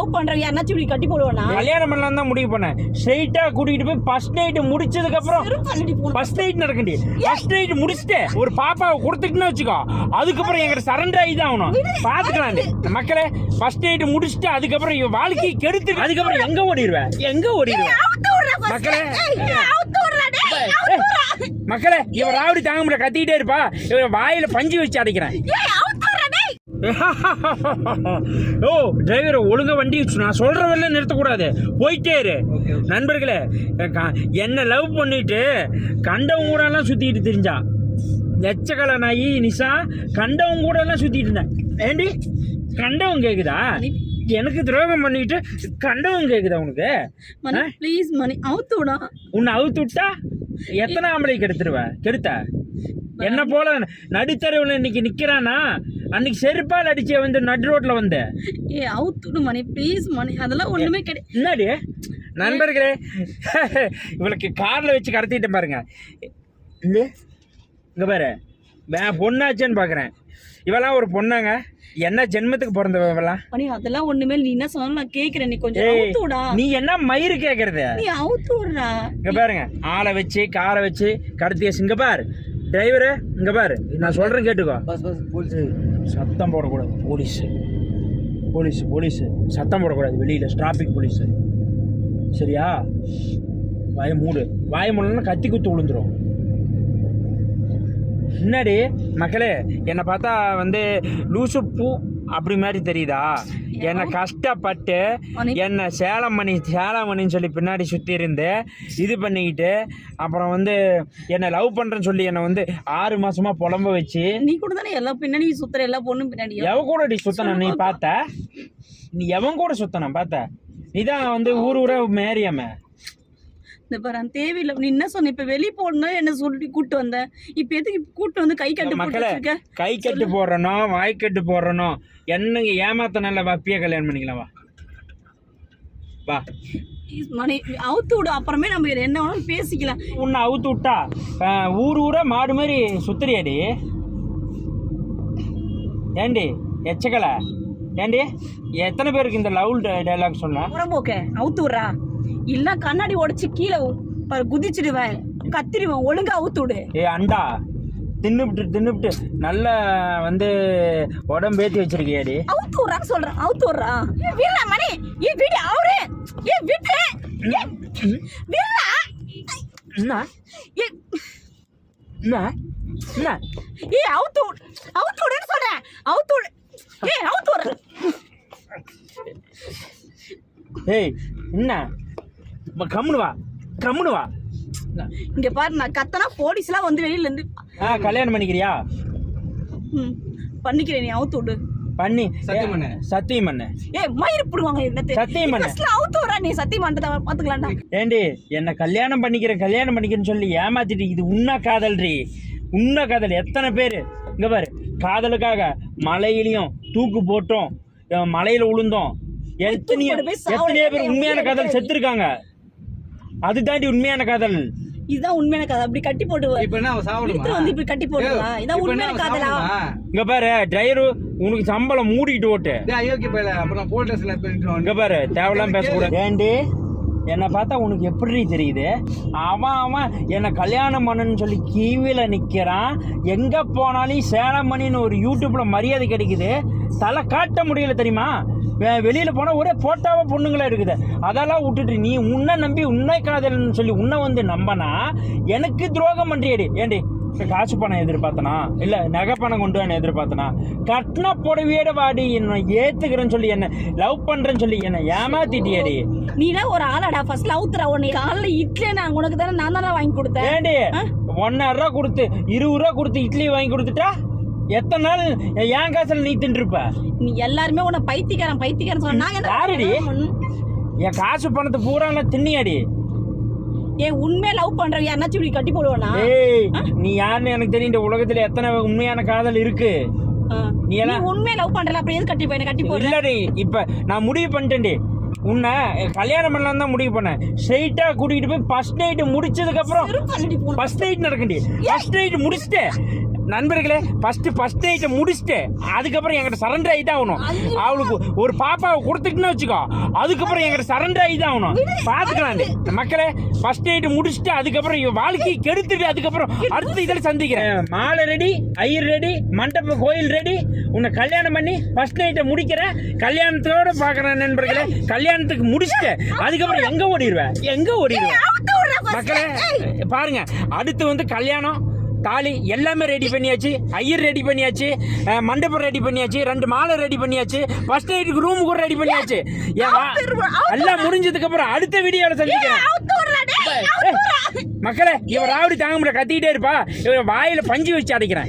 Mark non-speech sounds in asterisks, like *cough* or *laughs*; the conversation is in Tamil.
லவ் பண்றவங்க யாருனாச்சும் இப்படி கட்டி போடுவானா? கல்யாணம் பண்ணலாம் தான் முடிவு பண்ணேன். ஸ்ட்ரைட்டா கூட்டிகிட்டு போய் ஃபர்ஸ்ட் நைட் முடிச்சதுக்கு அப்புறம். ஃபர்ஸ்ட் நைட் நடக்கண்டி. ஃபர்ஸ்ட் நைட் முடிச்சுட்டு ஒரு பாப்பாவை கொடுத்துட்டுன்னு வச்சுக்கோ. அதுக்கப்புறம் எங்கிட்ட சரண்டர் ஆகி தான் ஆகணும் பாத்துக்கலாம். மக்களே ஃபர்ஸ்ட் நைட் முடிச்சுட்டு அதுக்கப்புறம் இவன் வாழ்க்கையை கெடுத்து அதுக்கப்புறம் எங்க ஓடிடுவேன் எங்க ஓடிடுவேன். மக்களே. மக்களே இவன் ராவடி தாங்க முடியல கத்திக்கிட்டே இருப்பா. இவன் வாயில பஞ்சு வச்சு அடைக்கிறேன் ஏய், அவுத்து விடுறா டேய். *laughs* ஓ டிரைவர் ஒழுங்கா வண்டி வச்சு நான் சொல்ற வரல நிறுத்தக்கூடாது. போயிட்டே இரு. நண்பர்களே என்ன லவ் பண்ணிட்டு கண்டவங்க கூட எல்லாம் சுத்திட்டு தெரிஞ்சா. எச்சக்கல நாயி நிஷா கண்டவங்க கூட எல்லாம் சுத்திட்டு இருந்தேன். ஏண்டி கண்டவன் கேக்குதா? எனக்கு துரோகம் பண்ணிட்டு கண்டவன் கேக்குதா உனக்கு? மணி ப்ளீஸ் மணி. அவுத்து விடா. உன்னை அவுத்து விட்டா எத்தனை ஆம்பளை கெடுத்துருவ? கெடுத்த? என்ன போல நடுத்தரவுல இன்னைக்கு நிக்கிறானா? அன்னைக்கு செருப்பால் அடிச்சே வந்து நடு ரோட்ல வந்த. ஏய் அவுத்து விடு மணி ப்ளீஸ் மணி. அதெல்லாம் ஒண்ணுமே கிடையாது என்னடி? நண்பர்களே இவளுக்கு கார்ல வச்சு கடத்திட்டு பாருங்க. இந்த இங்க பாரு. பொண்ணாச்சேன்னு பாக்குறேன். இவெல்லாம் ஒரு பொண்ணாங்க. என்ன ஜென்மத்துக்கு பிறந்தவ இவெல்லாம்? மணி அதெல்லாம் ஒண்ணுமே. நீ என்ன சொன்னாலும் நான் கேக்குறேன். நீ கொஞ்சம் ஏய், அவுத்து விடா. நீ என்ன மயிறு கேக்குறது? நீ அவுத்து விடுறா. இங்க பாருங்க. ஆளை வச்சு காரை வச்சு கடத்திய இங்க பாரு. டிரைவரு இங்க பாரு. நான் சொல்றேன் கேட்டுக்கோ. ஏய், சத்தம் போடக்கூடாது. போலீஸு. Police police. சத்தம் போடக்கூடாது வெளியில். டிராபிக் போலீஸு சரியா? வாய மூடு. வாய மூடலன்னா கத்தி குத்து விழுந்துரும். முன்னாடி மக்களே என்னை பார்த்தா வந்து லூசு பூ அப்படி மாதிரி தெரியுதா? என்னை கஷ்டப்பட்டு. என்னை சேலம் மணி சேலம் மணின்னு சொல்லி பின்னாடி சுற்றி இருந்து இது பண்ணிக்கிட்டு அப்புறம் வந்து என்னை லவ் பண்ணுறேன்னு சொல்லி என்னை வந்து ஆறு மாசமா புலம்ப வச்சு நீ கூட தானே எல்லா பின்னாடி சுத்துற எல்லா பொண்ணும் பின்னாடி? எவ கூட நீ சுத்தணும் நீ பார்த்த? நீ எவன் கூட சுத்தணும் பார்த்த? நீ தான் வந்து ஊர் ஊரா மேரியாம இந்த பாரு தேவையில்லை. நீ என்ன சொன்ன? இப்ப வெளிய போடணும் என்ன சொல்லி கூட்டு வந்த? இப்ப எதுக்கு கூட்டு வந்து கை கட்டு போட்டு மக்களே கை கட்டு போடுறனோ வாய்க்கட்டு போடுறனோ என்னங்க ஏமாத்த நல்ல வப்பிய கல்யாணம் பண்ணிக்கலாம் வா. வா. அவுத்து விடு. அப்புறமே நம்ம என்ன வேணாலும் பேசிக்கலாம். உன்னை அவுத்து விட்டா ஊர் ஊரா மாடு மாதிரி சுத்துறியாடி? ஏண்டி எச்சக்கல? ஏண்டி எத்தனை பேருக்கு இந்த லவ் டைலாக் சொன்ன? புறம்போக்க அவுத்து விடுறா. இல்ல கண்ணாடி உடைச்சு கீழே பாரு குதிச்சிடுவேன். கத்திடுவேன். ஒழுங்கா அவுத்து விடு ஏ அண்டா. தின்னுபிட்டு தின்னுபிட்டு. நல்ல வந்து உடம்பு ஏற்றி வச்சிருக்கியாடி. அவுத்து விடுறான்னு சொல்றேன். அவுத்து விடுறா. ஏ வீரா மணி. ஏ வீடு அவரு. ஏ விட்டு. வீரா என்ன? ஏ என்ன? என்ன? ஏ அவுத்து அவுத்து விடுன்னு சொல்றேன். அவுத்து விடு. ஏ அவுத்து விடுற ஏய் என்ன? கம்முனு வா கம்முனு வா. இங்க பாரு நான் கத்தனா போலீஸ்லாம் வந்து வெளியில இருந்து ஆ கல்யாணம் பண்ணிக்கிறியா? ம், பண்ணிக்கிறேன் நீ அவுத்து விடு. பண்ணி சத்தியம் பண்ணு. சத்தியம் பண்ணு. ஏ மயிர் போடுவாங்க என்னத்து? சத்தியம் பண்ணு. ஃபர்ஸ்ட்ல அவுத்து விடுறா நீ சத்தியம் பண்ணிட்டு பாத்துக்கலாம்டா. ஏண்டி என்ன கல்யாணம் பண்ணிக்கிறேன் கல்யாணம் பண்ணிக்கிறேன்னு சொல்லி ஏமாத்திட்டு இது உண்மை காதல்ரி உண்மை காதல் எத்தனை பேர்? இங்க பாரு காதலுக்காக மலையிலையும் தூக்கு போட்டோம் மலையில விழுந்தோம் எத்தனையோ சாவடி எத்தனையோ பேர் உண்மையான காதல்? செத்துருக்காங்க. அது தாண்டி உண்மையான காதல். இதுதான் உண்மையான கதை அப்படி கட்டி போட்டு இப்ப என்ன அவன் சாவணுமா வந்து இப்படி கட்டி போடுவா இதான் உண்மையான காதலா? இங்க பாரு டிரைவரு உனக்கு சம்பளம் மூடிக்கிட்டு ஓட்டு. டேய், அயோக்கிய பையல அப்புறம் போயிட்டு இங்க பாரு தேவையில்லாம பேசக்கூடாது. ஏண்டி என்னை பார்த்தா உனக்கு எப்படி தெரியுது? அவன் அவன் என்னை கல்யாணம் பண்ணுன்னு சொல்லி கீவில நிக்கிறான். எங்க போனாலும் சேலம் மணின்னு ஒரு யூடியூப்ல மரியாதை கிடைக்குது. தலை காட்ட முடியல தெரியுமா? வெளியில போனா ஒரே போட்டாவா பொண்ணுங்களா இருக்குது. அதெல்லாம் விட்டுட்டு நீ உன்னை நம்பி உன்னை காதல்னு சொல்லி உன்னை வந்து நம்பனா எனக்கு துரோகம் பண்றியடி. ஏண்டி? காசு பணம் எதிர்பார்த்தனா? இல்ல நகை பணம் கொண்டு வந்து எதிர்பார்த்தனா? கட்டின புடவையோட வாடி என்ன ஏத்துக்கிறேன்னு சொல்லி என்ன லவ் பண்றேன்னு சொல்லி என்ன ஏமாத்திட்டியடி. நீலாம் ஒரு ஆளாடா. ஃபர்ஸ்ட்ல அவுத்துறா உன்னை. காலைல இட்லி நான் உனக்கு தானே நான் தானே வாங்கி கொடுத்தேன்? ஏண்டி? ஒன்னாயிரம் ரூபா கொடுத்து இருபது ரூபா கொடுத்து இட்லி வாங்கி கொடுத்துட்டா? எத்தனை நாள் என் காசுல நீ தின்றுப்ப? நீ எல்லாருமே உன்னை பைத்தியக்காரன் பைத்தியக்காரன் சொன்னா நான் என்ன யாருடி? என் காசு பணத்தை பூரா நான் தின்னியாடி. ஏன் உண்மையா லவ் பண்றவங்க யாருனாச்சும் இப்படி கட்டி போடுவானா? ஏய் நீ யாருன்னு எனக்கு தெரியும் இந்த உலகத்துல எத்தனை உண்மையான காதல் இருக்கு. நீ உண்மையா லவ் பண்றல அப்புறம் எது கட்டி போய் கட்டி போடுற? இல்லடி இப்ப நான் முடிவு பண்ணிட்டேன்டி. உன்னை கல்யாணம் பண்ணலாம் தான் முடிவு பண்ணேன். ஸ்ட்ரைட்டா கூட்டிகிட்டு போய் ஃபர்ஸ்ட் நைட் முடிச்சதுக்கு அப்புறம் செருப்பாலடி போடு. ஃபர்ஸ்ட் நைட் நடக்கண்டி ஃபர்ஸ்ட் நைட் முடிச்சுட்டு நண்பர்களே ஃபர்ஸ்ட் ஃபர்ஸ்ட் நைட்டை முடிச்சுட்டு அதுக்கப்புறம் என்கிட்ட சரண்டர் ஆகி தான் ஆகணும் அவளுக்கு ஒரு பாப்பாவை கொடுத்துட்டுன்னு வச்சுக்கோ. அதுக்கப்புறம் என்கிட்ட சரண்டர் ஆகி தான் ஆகணும் பார்த்துக்கலாம் மக்களே ஃபர்ஸ்ட் நைட்டு முடிச்சுட்டு அதுக்கப்புறம் இவன் வாழ்க்கையை கெடுத்துட்டு அதுக்கப்புறம் அடுத்த இதில் சந்திக்கிறேன். மாலை ரெடி ஐயர் ரெடி மண்டப கோயில் ரெடி. உன்னை கல்யாணம் பண்ணி ஃபர்ஸ்ட் நைட்டை முடிக்கிறேன் கல்யாணத்தோட பார்க்குறேன் நண்பர்களே. கல்யாணத்துக்கு முடிச்சுட்டு அதுக்கப்புறம் எங்கே ஓடிடுவேன் எங்கே ஓடிடுவேன். மக்களே பாருங்க அடுத்து வந்து கல்யாணம் தாலி எல்லாமே ரெடி பண்ணியாச்சு ஐயர் ரெடி பண்ணியாச்சு மண்டபம் ரெடி பண்ணியாச்சு ரெண்டு மாலை ரெடி பண்ணியாச்சு ஃபர்ஸ்ட் நைட்டுக்கு ரூம் கூட ரெடி பண்ணியாச்சு. எல்லாம் முடிஞ்சதுக்கு அப்புறம் அடுத்த வீடியோல சந்திக்கிறேன். மக்களே இவர் ராவடி தாங்க முடியல கத்திக்கிட்டே இருப்பா இவர் வாயில பஞ்சு வச்சு அடைக்கிறேன்